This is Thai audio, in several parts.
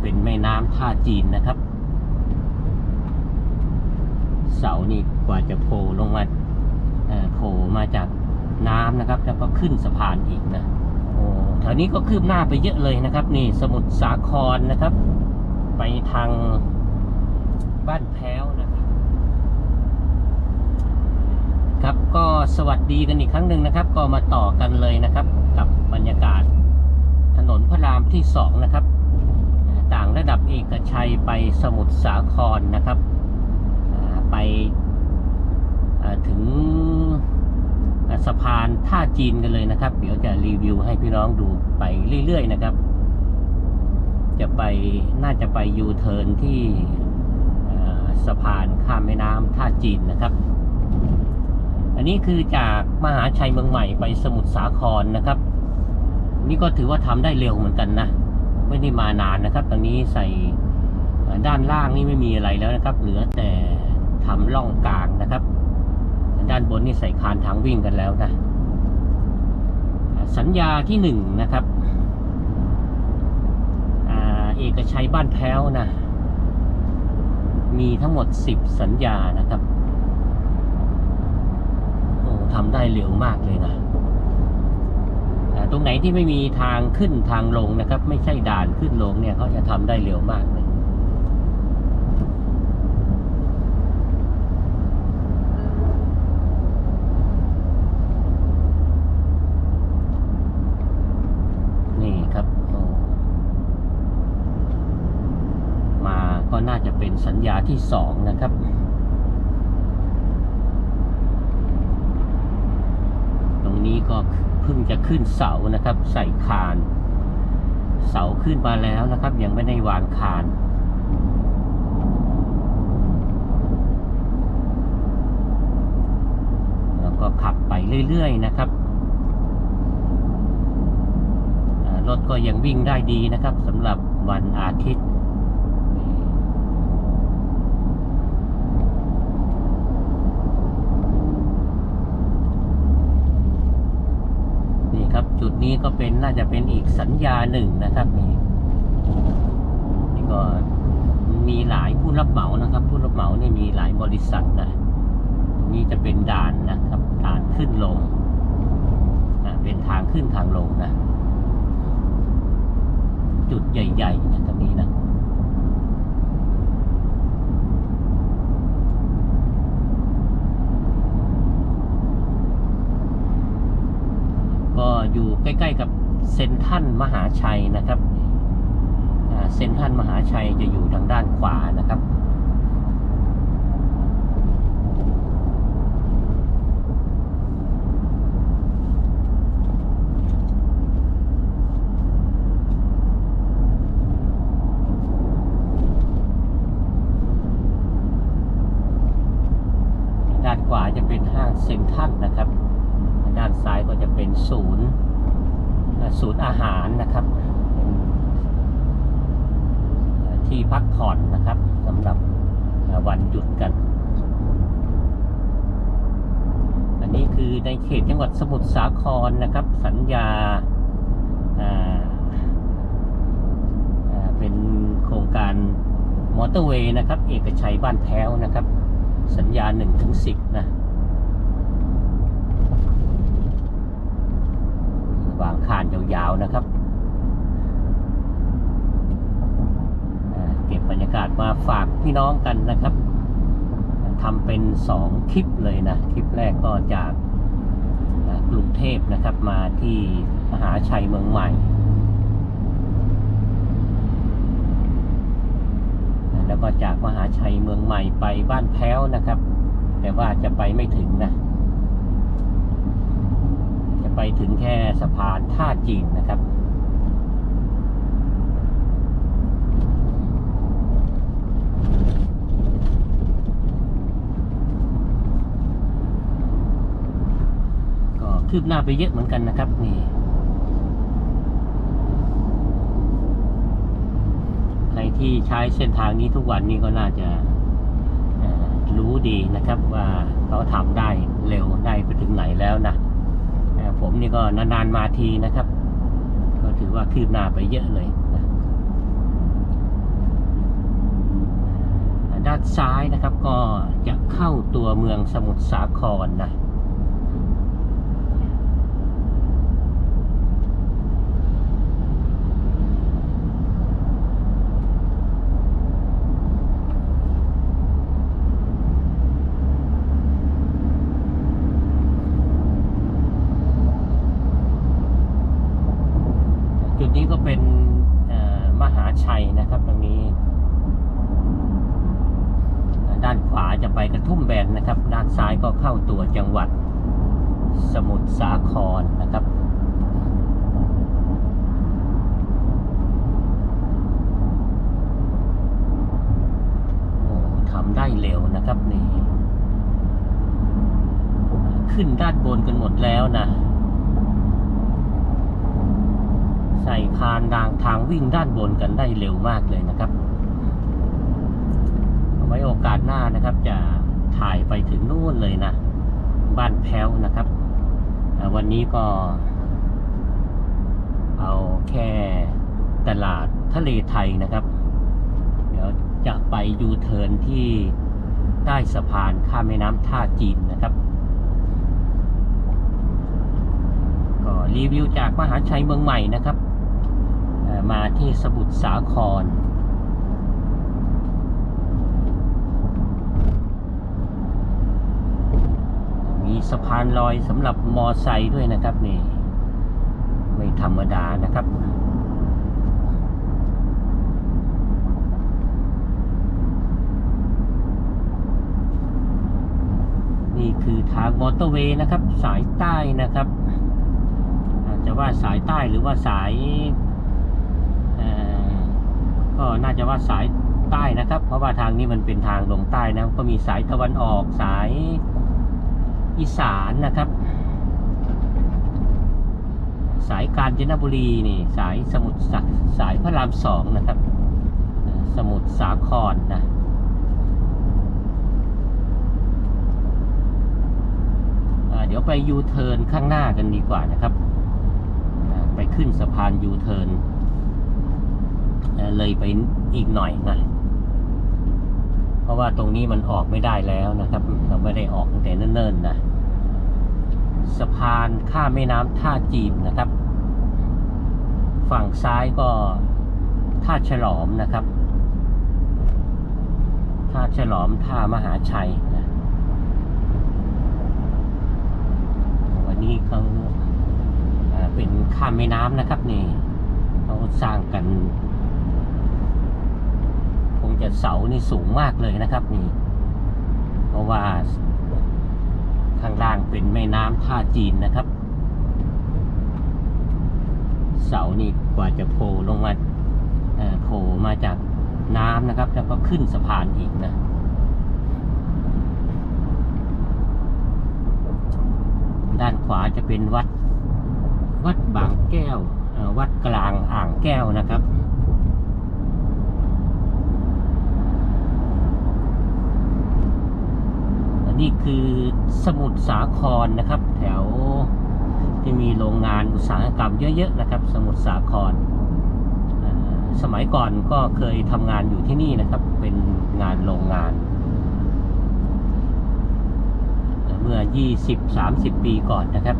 เป็นแม่น้ำท่าจีนนะครับ เสานี่กว่าจะโผล่ลงมาโผล่มาจากน้ำนะครับ แล้วก็ขึ้นสะพานอีกนะโอ้แถวนี้ก็คืบหน้าไปเยอะเลยนะครับ นี่สมุทรสาครนะครับ ไปทางบ้านแพ้วนะครับครับก็สวัสดีกันอีกครั้งหนึ่งนะครับ ก็มาต่อกันเลยนะครับ กับบรรยากาศถนนพระรามที่สองนะครับ ต่างระดับเอกชัยไปสมุทรสาครนะครับไปถึงสะพานท่าจีนกันเลยนะครับ เดี๋ยวจะรีวิวให้พี่น้องดูไปเรื่อยๆนะครับ จะไปน่าจะไปยูเทิร์นที่สะพานข้ามแม่น้ำท่าจีนนะครับ อันนี้คือจากมหาชัยเมืองใหม่ไปสมุทรสาครนะครับ นี่ก็ถือว่าทำได้เร็วเหมือนกันนะ ไม่ได้มานานนะครับ ตอนนี้ใส่ด้านล่างนี่ไม่มีอะไรแล้วนะครับ เหลือแต่ทำล่องกลางนะครับ ด้านบนนี่ใส่คานทางวิ่งกันแล้วนะ สัญญาที่หนึ่งนะครับอเอกชัยบ้านแพ้วนะ มีทั้งหมดสิบสัญญานะครับ โอ้ทำได้เร็วมากเลยนะ ตรงไหนที่ไม่มีทางขึ้นทางลงนะครับ ไม่ใช่ด่านขึ้นลงเนี่ยเขาจะทำได้เร็วมากเลยนี่ครับ มาก็น่าจะเป็นสัญญาที่สองนะครับตรงนี้ก็ พิ่งจะขึ้นเสานะครับ ใส่คาน เสาขึ้นมาแล้วนะครับ ยังไม่ได้วางคานแล้วก็ขับไปเรื่อยๆนะครับรถก็ยังวิ่งได้ดีนะครับสำหรับวันอาทิตย์ นี่ครับ จุด นี้ก็เป็นน่าจะเป็นอีกสัญญาหนึ่งนะครับนี่นี่ก็มีหลายผู้รับเหมานะครับ ผู้รับเหมานี่มีหลายบริษัทนะตรงนี้จะเป็นด่านนะครับด่านขึ้นลงนะเป็นทางขึ้นทางลงนะ จุดใหญ่ ๆ นะตรงนี้นะ ก็ อยู่ใกล้ๆกับเซนทันมหาชัยนะครับเซนทันมหาชัยจะอยู่ทางด้านขวานะครับด้านขวาจะเป็นห้างเซนทรัลนะครับ ด้านซ้ายก็จะเป็นศูนย์ศูนย์อาหารนะครับ ที่พักผ่อนนะครับสำหรับวันหยุดกัน อันนี้คือในเขตจังหวัดสมุทรสาครนะครับ สัญญาาาเป็นโครงการมอเตอร์เวย์นะครับ เอกชัยบ้านแพ้วนะครับ สัญญา1ถึง10 นะ วาง คานยาวๆนะครับเก็บบรรยากาศมาฝากพี่น้องกันนะครับทำเป็นสองคลิปเลยนะ คลิปแรกก็จากกรุงเทพนะครับมาที่มหาชัยเมืองใหม่ แล้วก็จากมหาชัยเมืองใหม่ไปบ้านแพ้วนะครับ แต่ว่าจะไปไม่ถึงนะ จะไปถึงแค่สะพานท่าจีนนะครับ ก็คืบหน้าไปเยอะเหมือนกันนะครับนี่ใครที่ใช้เส้นทางนี้ทุกวันนี้ก็น่าจะรู้ดีนะครับว่าเขาทำได้เร็วได้ไปถึงไหนแล้วนะ ผมนี่ก็นานๆมาทีนะครับ ก็ถือว่าคืบหน้าไปเยอะเลยด้านซ้ายนะครับก็จะเข้าตัวเมืองสมุทรสาครนะ จุดนี้ก็เป็นมหาชัยนะครับตรงนี้ ด้านขวาจะไปกระทุ่มแบนนะครับ ด้านซ้ายก็เข้าตัวจังหวัดสมุทรสาครนะครับโอ้ทำได้เร็วนะครับนี่ ขึ้นด้านบนกันหมดแล้วนะ ใส่คานดางทางวิ่งด้านบนกันได้เร็วมากเลยนะครับเอาไว้โอกาสหน้านะครับ จะถ่ายไปถึงนู่นเลยนะ บ้านแพ้วนะครับ วันนี้ก็ เอาแค่ตลาดทะเลไทยนะครับ เดี๋ยวจะไปยูเทิร์นที่ใต้สะพานข้ามแม่น้ำท่าจีนนะครับก็รีวิวจากมหาชัยเมืองใหม่นะครับ มาที่สมุทรสาคร มีสะพานลอยสำหรับมอไซค์ด้วยนะครับนี่ ไม่ธรรมดานะครับนี่คือทางมอเตอร์เวย์นะครับ สายใต้นะครับอาจจะว่าสายใต้หรือว่าสาย ก็น่าจะว่าสายใต้นะครับ เพราะว่าทางนี้มันเป็นทางลงใต้นะก็มีสายตะวันออกสายอีสานนะครับ สายกาญจนบุรีนี่สายสมุทรสาสายพระรามสองนะครับ สมุทรสาครนะเดี๋ยวไปยูเทิร์นข้างหน้ากันดีกว่านะครับ ไปขึ้นสะพานยูเทิร์น เลยไปอีกหน่อยนะ เพราะว่าตรงนี้มันออกไม่ได้แล้วนะครับ เราไม่ได้ออกตั้งแต่เนิ่นๆนะ สะพานข้ามแม่น้ำท่าจีนนะครับ ฝั่งซ้ายก็ท่าฉลอมนะครับ ท่าฉลอมท่ามหาชัยนะ วันนี้เขาเป็นข้ามแม่น้ำนะครับนี่เขาสร้างกัน เสานี่สูงมากเลยนะครับนี่ เพราะว่าข้างล่างเป็นแม่น้ำท่าจีนนะครับ เสานี่กว่าจะโผล่ลงมาโผล่มาจากน้ำนะครับ แล้วก็ขึ้นสะพานอีกนะด้านขวาจะเป็นวัด วัดบางแก้ววัดกลางอ่างแก้วนะครับ อั นนี้คือสมุทรสาครนะครับ แถวที่มีโรงงานอุตสาหกรรมเยอะๆนะครับ สมุทรสาครสมัยก่อนก็เคยทำงานอยู่ที่นี่นะครับ เป็นงานโรงงาน เมื่อ 20-30 ปีก่อนนะครับ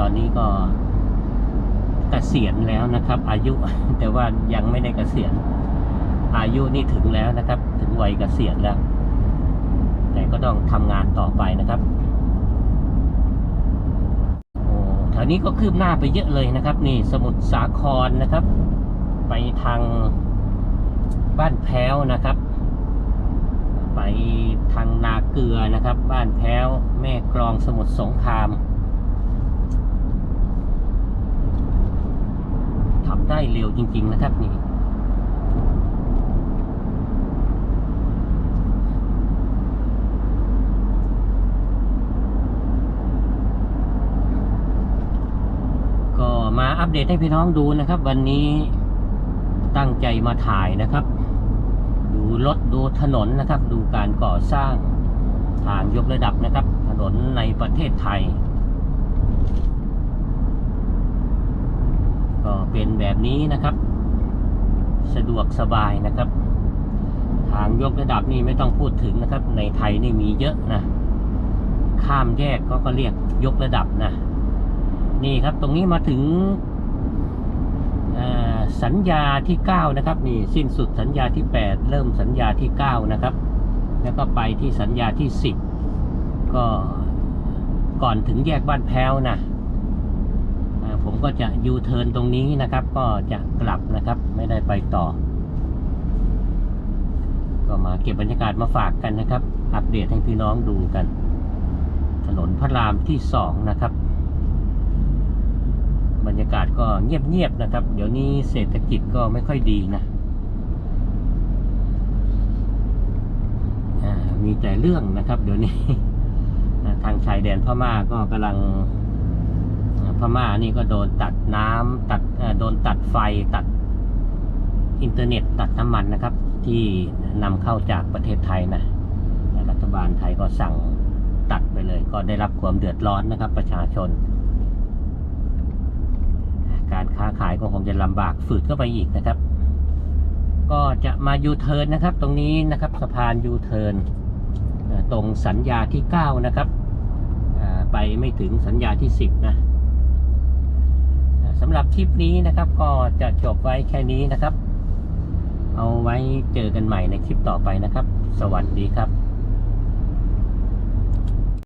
ตอนนี้ก็เกษียณแล้วนะครับ อายุแต่ว่ายังไม่ได้เกษียณอายุนี่ถึงแล้วนะครับ ถึงวัยเกษียณแล้ว ต้องทำงานต่อไปนะครับโอ้แถวนี้ก็คืบหน้าไปเยอะเลยนะครับ นี่สมุทรสาครนะครับ ไปทางบ้านแพ้วนะครับ ไปทางนาเกลือนะครับ บ้านแพ้ว แม่กลองสมุทรสงครามทำได้เร็วจริง ๆ นะครับนี่ ก็มา อัปเดตให้พี่น้องดูนะครับ วันนี้ตั้งใจมาถ่ายนะครับ ดูรถดูถนนนะครับ ดูการก่อสร้างทางยกระดับนะครับ ถนนในประเทศไทย ก็เป็นแบบนี้นะครับ สะดวกสบายนะครับ ทางยกระดับนี่ไม่ต้องพูดถึงนะครับ ในไทยนี่มีเยอะนะ ข้ามแยกก็ก็เรียกยกระดับนะ นี่ครับตรงนี้มาถึงสัญญาที่ 9 นะครับ นี่สิ้นสุดสัญญาที่ 8 เริ่มสัญญาที่ 9 นะครับ แล้วก็ไปที่สัญญาที่ 10 ก็ก่อนถึงแยกบ้านแพ้วนะผมก็จะยูเทิร์นตรงนี้นะครับ ก็จะกลับนะครับไม่ได้ไปต่อ ก็มาเก็บบรรยากาศมาฝากกันนะครับ อัปเดตให้พี่น้องดูกัน ถนนพระรามที่สองนะครับ บรรยากาศก็เงียบๆนะครับ เดี๋ยวนี้เศรษฐกิจก็ไม่ค่อยดีนะมีแต่เรื่องนะครับ เดี๋ยวนี้ทางชายแดนพม่าก็กำลังพม่านี่ก็โดนตัดน้ำตัดโดนตัดไฟตัดอินเทอร์เน็ตตัดน้ำมันนะครับ ที่นำเข้าจากประเทศไทยนะรัฐบาลไทยก็สั่งตัดไปเลย ก็ได้รับความเดือดร้อนนะครับ ประชาชน การค้าขายก็คงจะลำบากฝืดเข้าไปอีกนะครับ ก็จะมายูเทิร์นนะครับ ตรงนี้นะครับสะพานยูเทิร์นตรงสัญญาที่ 9 นะครับไปไม่ถึงสัญญาที่ 10 นะสำหรับคลิปนี้นะครับก็จะจบไว้แค่นี้นะครับ เอาไว้เจอกันใหม่ในคลิปต่อไปนะครับ สวัสดีครับ